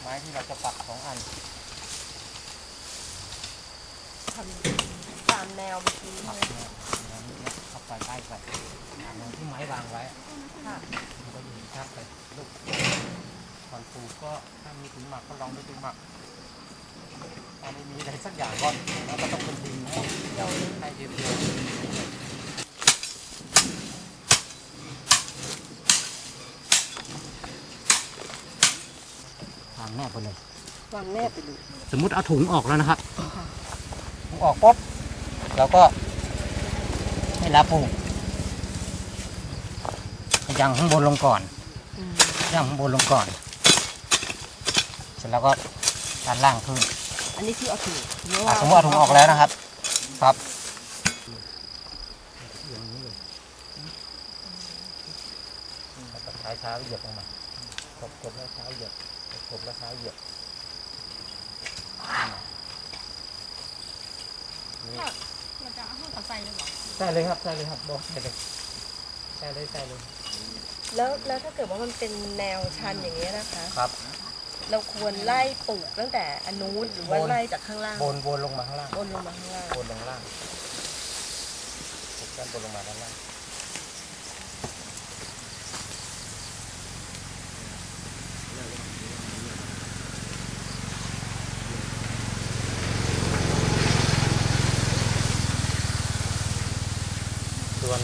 ไม้ที่เราจะปักสองอันทำตามแนวเมื่อกี้ปักเลยเนี่ยแนวนี้นะเข้าไปใกล้ไปตามแนวที่ไม้วางไว้ค่ะมันก็อยู่ชัดไปลูกก่อนปลูกก็ถ้ามีถุงหมักก็ลองด้วยถุงหมักถ้าไม่มีอะไรสักอย่างก็เราก็ต้องเป็นดินให้ เดี๋ยว ให้เดียวๆวาง แนบไปเลยวางแนบไปเลยสมมุติเอาถุงออกแล้วนะครับถุงออกปุ๊บเราก็ให้ลาปลูกยังข้างบนลงก่อนอืมยังข้างบนลงก่อน เสร็จแล้วก็ด้านล่างขึ้น อันนี้คือเอาถุงอะสมมติเอาถุงออกแล้วนะครับ ครับแล้วก็ใช้เท้าเหยียบลงมา กดกดแล้วเท้าเหยียบ กดแล้วเท้าเหยียบนี่เราจะเอาห้องกับไฟเลยเหรอใช่เลยครับใช่เลยครับบอกใช่เลยใช่เลยใช่เลยแล้วแล้วถ้าเกิดว่ามันเป็นแนวชันอย่างเงี้ยนะคะ ครับ เราควรไล่ปลูกตั้งแต่อนนุนหรือว่าบนไล่จากข้างล่างบนบนลงมาข้างล่างบนลงมาข้างล่างบนลงล่างปลูกด้านบนลงมาด้านล่าง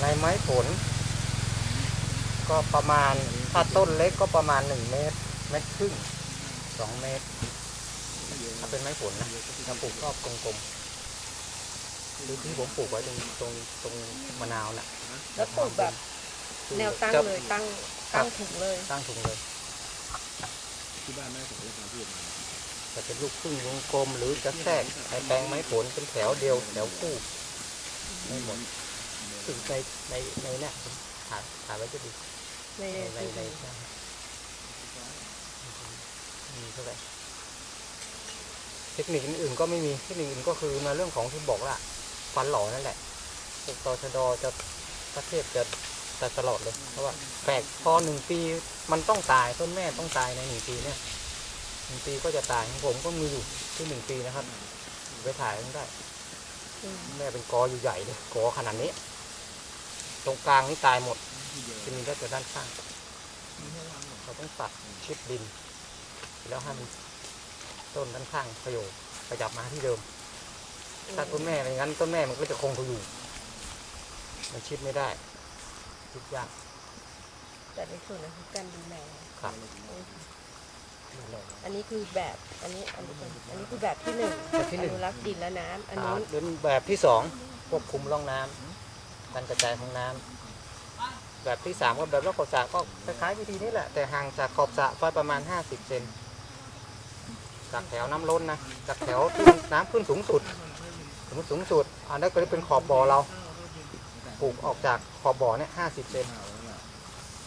ในไม้ผล ก็ประมาณถ้าต้นเล็กก็ประมาณหนึ่งเมตร เมตรครึ่งสองเมตร ถ้าเป็นไม้ผลนะถ้าปลูกรอบกลมๆหรือที่ผมปลูกไว้ตรงตรงตรงมะนาวน่ะแล้วปลูกแบบแนวตั้งเลยตั้งตั้งถุงเลยตั้งถุงเลยที่บ้านแม่ผมเรียกการพูดมาจะเป็นลูกครึ่งวงกลมหรือจะแทรกในแปลงไม้ผลเป็นแถวเดียวแถวคู่ไม่หมด ถึงในในในเนี่ยถ่ายถ่ายไว้จะดีในในในนในมีเท่าไหร่เทคนิคอื่นก็ไม่มีเทคนิคอื่นก็คือในเรื่องของที่บอกละฟันหล่อนั่นแหละพวกตชดจะประเทศจะจะตลอดเลยเพราะว่าแปลกพอหนึ่งปีมันต้องตายต้นแม่ต้องตายในหนึ่งปีเนี่ยหนึ่งปีก็จะตายผมก็มีอยู่ที่หนึ่งปีนะครับไปถ่ายมันได้แม่เป็นกออยู่ใหญ่เลยกอขนาดนี้ ตรงกลางนี่ตายหมดจะมีได้แต่ด้านข้างเราต้องตัดชิดดิน แล้วให้มันต้นด้านข้างประโยชน์ขยับมาที่เดิม ถ้าต้นแม่ไม่งั้นต้นแม่มันก็จะคงอยู่ มันชิดไม่ได้ชิดยากแต่ในส่วนนั้นคือการดูแลครับดูแลอันนี้คือแบบอันนี้อันนี้เป็นอันนี้คือแบบที่หนึ่งแบบที่หนึ่งอนุรักษ์ดินและน้ำอันอ่านู้นเป็นแบบที่สองควบคุมร่องน้ำ การกระจายของน้ำแบบที่สามก็แบบรอบขอบสระก็คล้ายๆวิธีนี้แหละ แต่ห่างจากขอบสระไปประมาณ 50เซนจากแถวน้ำล้นนะจากแถวที่น้ำขึ้นสูงสุดสมมติสูงสุดอันนั้นก็จะเป็นขอบบ่อเราปลูกออกจากขอบบ่อเนี่ย50เซน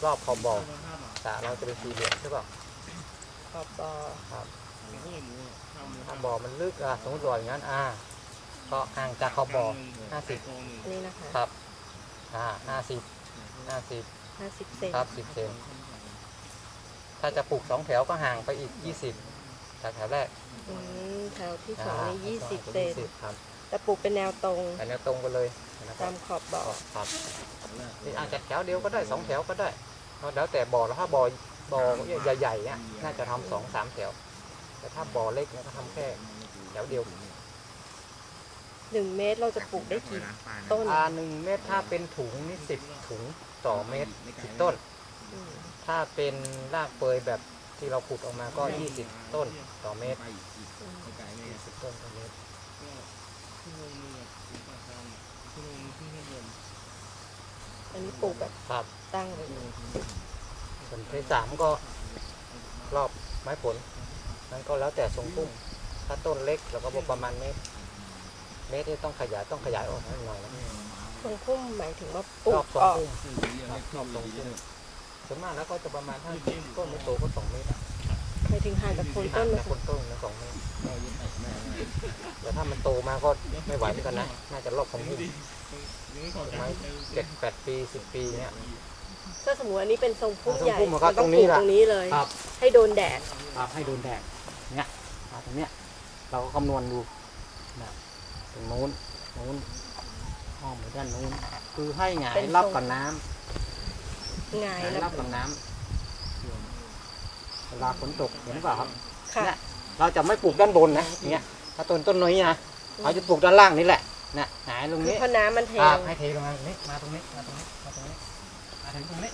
รอบขอบบ่อสระเราจะเป็นสี่เหลี่ยมใช่ป่ะขอบบอครับถ้าบ่อมันลึกอะสมมติบ่ออย่างนั้นอ่าก็ห่างจากขอบบ่อ50อันนี้นะคะครับ อ่าห้าสิบห้าสิบห้าสิบเซนครับสิบเซนถ้าจะปลูกสองแถวก็ห่างไปอีกยี่สิบจากแถวแรกอืมแถวที่สองานี่ยี่สิบแถวเซที่น20ครับแต่ปลูกเป็นแนวตรงแต่แนวตรงไปเลยนะคตารับมขอบบ่อครับนี่อาจจะแถวเดียวก็ได้สองแถวก็ได้แล้วแต่บ่อแล้วถ้าบ่อบ่อใหญ่ๆเนี่ยน่าจะทำสองสามแถว แต่ถ้าบ่อเล็กเนี่ยก็ทำแค่แถวเดียว หนึ่งเมตรเราจะปลูกได้กี่ต้นอ่าหนึ่งเมตรถ้าเป็นถุงนี่สิบถุงต่อเมตรสิบต้นอืมถ้าเป็นรากเปยแบบที่เราขุดออกมาก็20ต้นต่อเมตรอืม20ต้นต่อเมตรอันนี้ปลูกแบบครับตั้งเลยส่วนที่สามก็รอบไม้ผล นั้นก็แล้วแต่ทรงพุ่มถ้าต้นเล็กเราก็ประมาณเมตร เมตรที่ต้องขยายต้องขยายออกหน่อยนะทรงพุ่มหมายถึงว่าปลูรอกบทรองอกพุ่มครับรอบทรงพุ่มส่วนมากแล้วก็จะประมาณถ้าต้นไม่โตก็สองเมตรอะหมายถึงห่างจากโคนต้นนะนะคนต้นนะสองเมตรแต่ถ้ามันโตมาก็ไม่ไหวเหมือนกันนะน่าจะรอบของพุ่มไม้เจ็ดแปดปีสิบปีเนี่ย ถ้าสมมติอันนี้เป็นทรงพุ่มทรงใหญ่พุ่มอะครับมันต้องตรงนี้ปลูกล่ะตรงนี้เลย ครับ ให้โดนแดด ครับให้โดนแดดเนี่ยมาตรงเนี้ยเราก็คำนวณดูนะ ตรงนู้นนู้นห้องไปด้านนู้น คือให้หงายเป็นทรงรับกับน้ำไงหงายแล้รัวบกับน้ำเวลาฝนตกเห็นเปล่าครับ ค่ะเนี่ยเราจะไม่ปลูกด้านบนนะอย่างเงี้ยถ้าต้นต้นน้อยนะเราจะปลูกด้านล่างนี่แหละนะหงายตรงคือนี้เพราะน้ำมันเทอ่าลงให้เทลงมาตรงนี้มาตรงนี้มาตรงนี้มาตรงนี้มาถึงตรงนี้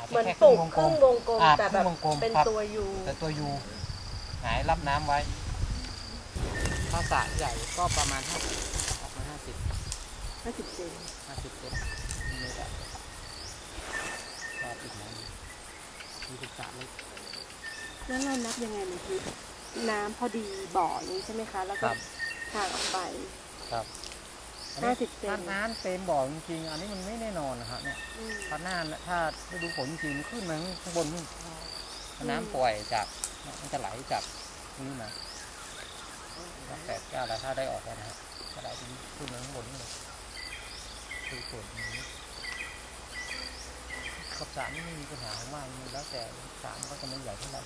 าจจะเหมือนแค่ปลูกวงคกลรึ่งมวงกลมอ่าแต่แบบครึ่งวงกลมเป็นครับ ตัวยูแต่ตัวยูหงายรับน้ำไว้ ถ้าสระใหญ่ก็ประมาณห้าสิบออกมาห้าสิบห้าสิบเซนห้าสิบเซนนี่แหละรอบอีกน้ำมีศึกษาเล็กแล้วเรานับยังไงมันคือน้ำพอดีบ่อนี้ใช่ไหมคะ แล้วคก็รับห่างออกไป ครับห้าสิบเซน ถ้าน้ำเต็มบ่อจริงๆอันนี้มันไม่แน่นอนนะครับเนี่ย อืม ถ้าหน้าถ้าฤดูฝนจริงๆมันขึ้นมาข้างบนนู่นถ้าน้ำปล่อยจากมันจะไหลจากนี่มา แปดเก้าแล้วถ้าได้ออกแล้วนะครับถ้าไหลตรงนี้ขึ้นมาข้างบนนี่เลยคือส่วนนี้กับสามนี่ไม่มีปัญหาว่ามันแล้วแต่สามก็จะไม่ใหญ่เท่าไหร่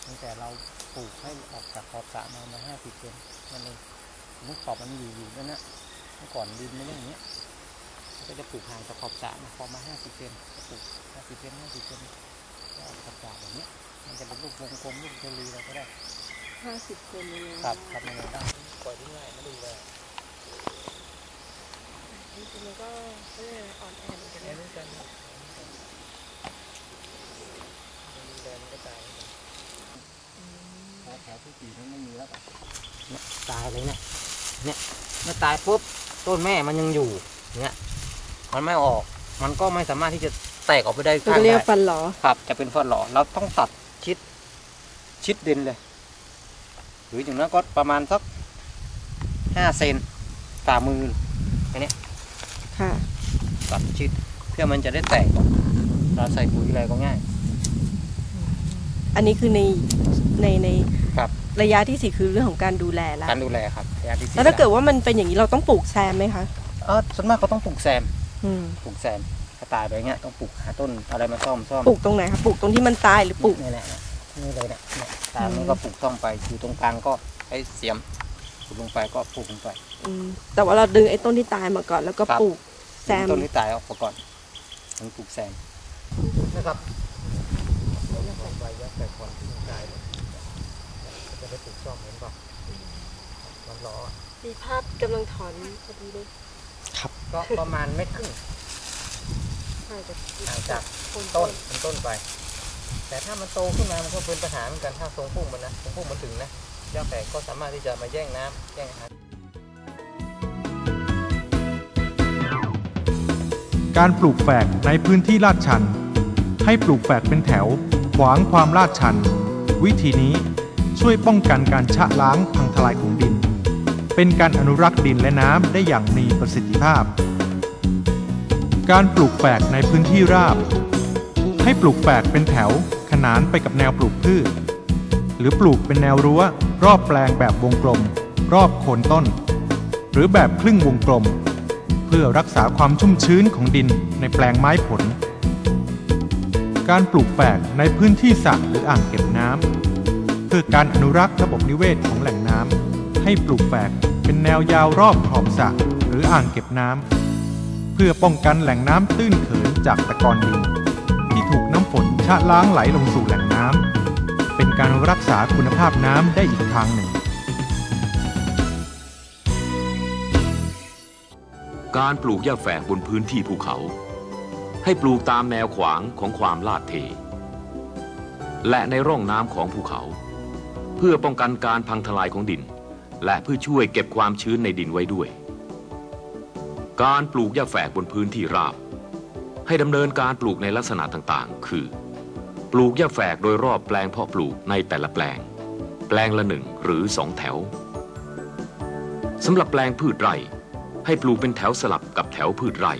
เพียงแต่เราปลูกให้ออกจากขอบสระมามาห้าสิบเซนนั่นเองมมติขอบมันอยู่อยู่นั่นนะเมื่อก่อนดินไม่ได้อย่างเงี้ยก็จะปลูกห่างจากขอบสระนะพอมาห้าสิบเซนก็ปลูกห้าสิบเซนห้าสิบเซนก็เอาขอบสระแบบเนี้ยมันจะเป็นลูกวงกลมลูกเจลีอะไรก็ได้ ห้าสิบเซนเลยครับครับมันได้ปล่อยที่ง่ายไม่ดีเลยจริงๆมันก็เอออ่อนแอเหมือนกันแค่นะนี้กันดูแลมันก็ตายแถวที่สี่มันไม่มีแล้วเนี่ยตายเลยเนี่ยเนี่ยเมื่อตายปุ๊บต้นแม่มันยังอยู่เนี่ยมันไม่ออก มันก็ไม่สามารถที่จะแตกออกไปได้มันข้างก็เรียกได้ฟันหลอครับ จะเป็นฟันหล่อเราต้องตัดชิด ชิดดินเลย หรืออย่างนั้นก็ประมาณสักห้าเซนฝ่ามือค่ะตัดชิดเพื่อมันจะได้แตกออกเราใส่ปุ๋ยอะไรก็ง่าย อันนี้คือในในในครับระยะที่สี่คือเรื่องของการดูแลแล้วการดูแลครับระยะที่สี่แล้วถ้าเกิดว่ามันเป็นอย่างนี้เราต้องปลูกแซมไหมคะเออส่วนมากเขาต้องปลูกแซมอืมปลูกแซมถ้าตายไปเงี้ยต้องปลูกหาต้นอะไรมาซ่อมซ่อมปลูกตรงไหนคะปลูกตรงที่มันตายหรือปลูกนี่แหละ นี่เลยเนี่ยเนี่ยตามอืนี้มก็ปลูกซ่อมไปอยู่ตรงกลางก็ให้เสียมปลูกลงไปก็ปลูกลงไป อืมแต่ว่าเราดึงไอ้ต้นที่ตายมาก่อน แล้วก็ครับ ปลูกแซมต้นที่ตายออกมาก่อนถึงปลูกแซมนะครับใบยักษ์แต่ก่อนที่มันตายเนี่ยจะได้ปลูกซ่อมเห็นป่ะมันล้อมีภาพกำลังถอนพอดีเลยครับก็ประมาณเม็ดครึ่งห่างจากห่างจากโคนต้นเป็นต้นไป แต่ถ้ามันโตขึ้นมามันก็เป็นปัญหาเหมือนกันถ้าทรงพุ่งมันนะทรงพุ่งมันถึงนะยักษ์แต่ก็สามารถที่จะมาแย่งน้ำแย่งอาหารการปลูกแฝกในพื้นที่ลาดชัน ให้ปลูกแฝกเป็นแถว ขวางความลาดชัน วิธีนี้ช่วยป้องกันการชะล้างพังทลายของดิน เป็นการอนุรักษ์ดินและน้ำได้อย่างมีประสิทธิภาพ การปลูกแฝกในพื้นที่ราบ ให้ปลูกแฝกเป็นแถว นานไปกับแนวปลูกพืช หรือปลูกเป็นแนวรั้ว รอบแปลงแบบวงกลม รอบโคนต้น หรือแบบครึ่งวงกลม เพื่อรักษาความชุ่มชื้นของดินในแปลงไม้ผล การปลูกแฝกในพื้นที่สระหรืออ่างเก็บน้ำเพื่อการอนุรักษ์ระบบนิเวศของแหล่งน้ำให้ปลูกแฝกเป็นแนวยาวรอบขอบสระหรืออ่างเก็บน้ำเพื่อป้องกันแหล่งน้ำตื้นเขินจากตะกอนดิน ที่ถูกน้ำฝน ชะล้างไหลลงสู่แหล่งน้ำเป็นการรักษาคุณภาพน้ำได้อีกทางหนึ่ง การปลูกหญ้าแฝกบนพื้นที่ภูเขา ให้ปลูกตามแนวขวางของความลาดเท และในร่องน้ำของภูเขา เพื่อป้องกันการพังทลายของดิน และเพื่อช่วยเก็บความชื้นในดินไว้ด้วย การปลูกหญ้าแฝกบนพื้นที่ราบให้ดำเนินการปลูกในลักษณะต่างๆ คือ ปลูกหญ้าแฝกโดยรอบแปลงเพาะปลูกในแต่ละแปลง แปลงละหนึ่งหรือสองแถวสำหรับแปลงพืชไร่ ให้ปลูกเป็นแถวสลับกับแถวพืชไร่